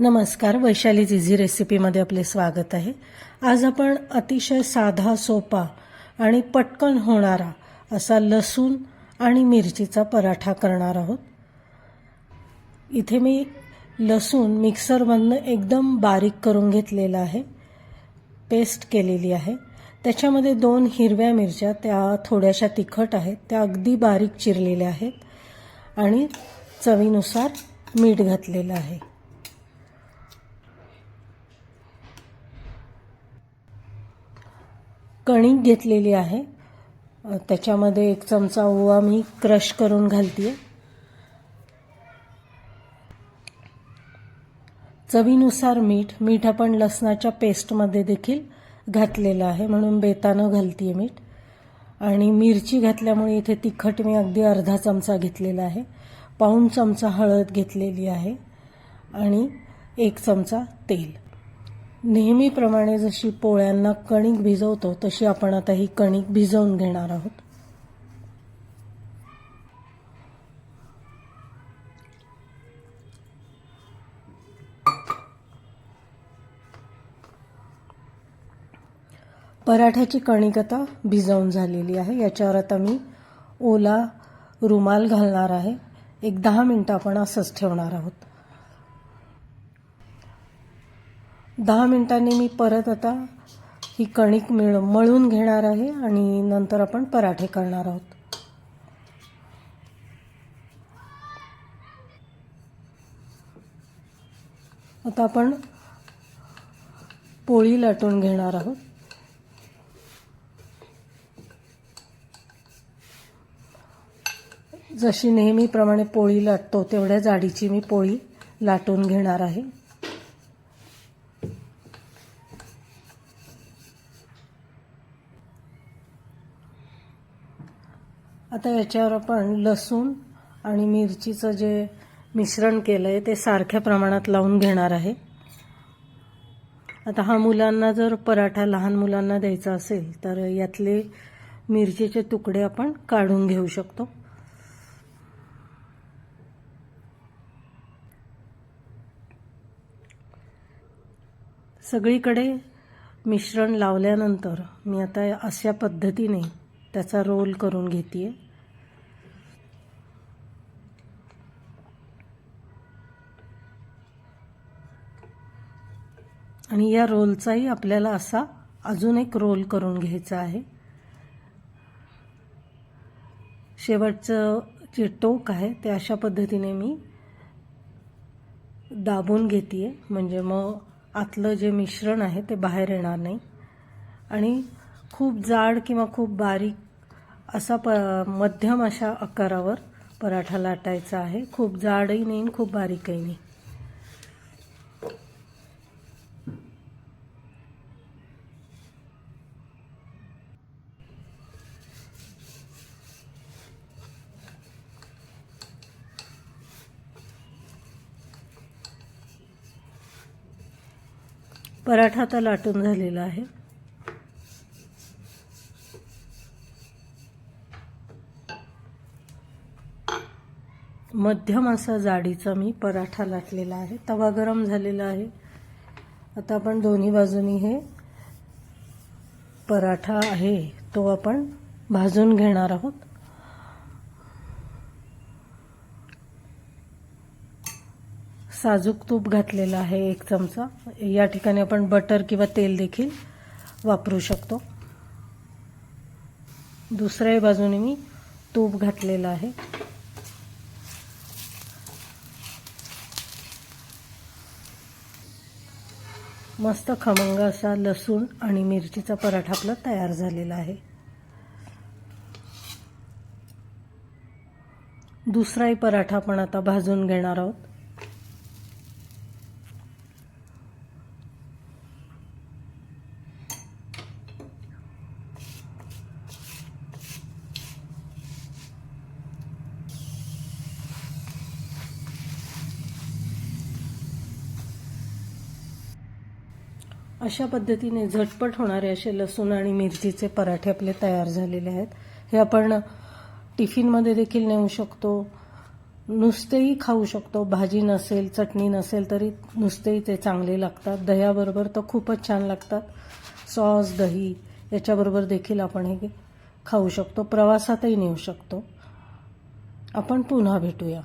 नमस्कार वैशालीज इझी रेसिपीमध्ये आपले स्वागत आहे. आज आपण अतिशय साधा सोपा आणि पटकन होणारा असा लसूण आणि मिरचीचा पराठा करणार आहोत. इथे मी लसूण मिक्सरमधनं एकदम बारीक करून घेतलेला आहे. पेस्ट केलेली आहे. त्याच्यामध्ये दोन हिरव्या मिरच्या त्या थोड्याशा तिखट आहेत त्या अगदी बारीक चिरलेल्या आहेत आणि चवीनुसार मीठ घातलेलं आहे. कणिक घेतलेली आहे. त्याच्यामध्ये एक चमचा ओवा मी क्रश करून घालते चवीनुसार मीठ मीठ आपण लसणाच्या पेस्टमध्ये देखील घातलेलं आहे म्हणून बेतानं घालते मीठ. आणि मिरची घातल्यामुळे इथे तिखट मी अगदी अर्धा चमचा घेतलेला आहे. पाऊण चमचा हळद घेतलेली आहे. आणि एक चमचा तेल. नेहमीप्रमाणे जशी पोळ्यांना कणिक भिजवतो तशी आपण आता ही कणिक भिजवून घेणार आहोत. पराठ्याची कणिक आता भिजवून झालेली आहे. याच्यावर आता मी ओला रुमाल घालणार आहे. एक दहा मिनटं आपण असंच ठेवणार आहोत. दहा मिनिटांनी मी परत आता ही कणिक मिळ मळून घेणार आहे आणि नंतर आपण पराठे करणार आहोत. आता आपण पोळी लाटून घेणार आहोत. जशी नेहमीप्रमाणे पोळी लाटतो तेवढ्या जाडीची मी पोळी लाटून घेणार आहे. आता याच्यावर आपण लसूण आणि मिरचीचं जे मिश्रण केलं आहे ते सारख्या प्रमाणात लावून घेणार आहे. आता हा मुलांना जर पराठा लहान मुलांना द्यायचा असेल तर यातले मिरचीचे तुकडे आपण काढून घेऊ शकतो. सगळीकडे मिश्रण लावल्यानंतर मी आता अशा पद्धतीने त्याचा रोल करून घेते आणि या रोलचाही आपल्याला असा अजून एक रोल करून घ्यायचा आहे. शेवटचं जे टोक आहे ते अशा पद्धतीने मी दाबून घेते म्हणजे मग आतलं जे मिश्रण आहे ते बाहेर येणार नाही. आणि खूप जाड किंवा खूप बारीक असा प मध्यम अशा आकारावर पराठा लाटायचा आहे. खूप जाडही नाही खूप बारीकही नाही. पराठा तर लाटून झालेला आहे. मध्यम असा जाडीचा मी पराठा लाटलेला आहे. तवा गरम झालेला आहे. आता आपण दोन्ही बाजूनी हे पराठा आहे तो आपण भाजून घेणार आहोत. साजूक तूप घातलेलं आहे एक चमचा. या ठिकाणी आपण बटर किंवा तेल देखील वापरू शकतो. दुसऱ्याही बाजूने मी तूप घातलेलं आहे. मस्त खमंग असा लसूण आणि मिरचीचा पराठा आपला तयार झालेला आहे. दुसराही पराठा आपण आता भाजून घेणार आहोत. अशा पद्धतीने झटपट होणारे असे लसूण आणि मिरचीचे पराठे आपले तयार झालेले आहेत. हे आपण टिफिनमध्ये देखील नेऊ शकतो. नुसतेही खाऊ शकतो. भाजी नसेल चटणी नसेल तरी नुसतेही ते चांगले लागतात. दह्याबरोबर तर खूपच छान लागतात. सॉस दही याच्याबरोबर देखील आपण हे खाऊ शकतो. प्रवासातही नेऊ शकतो. आपण पुन्हा भेटूया.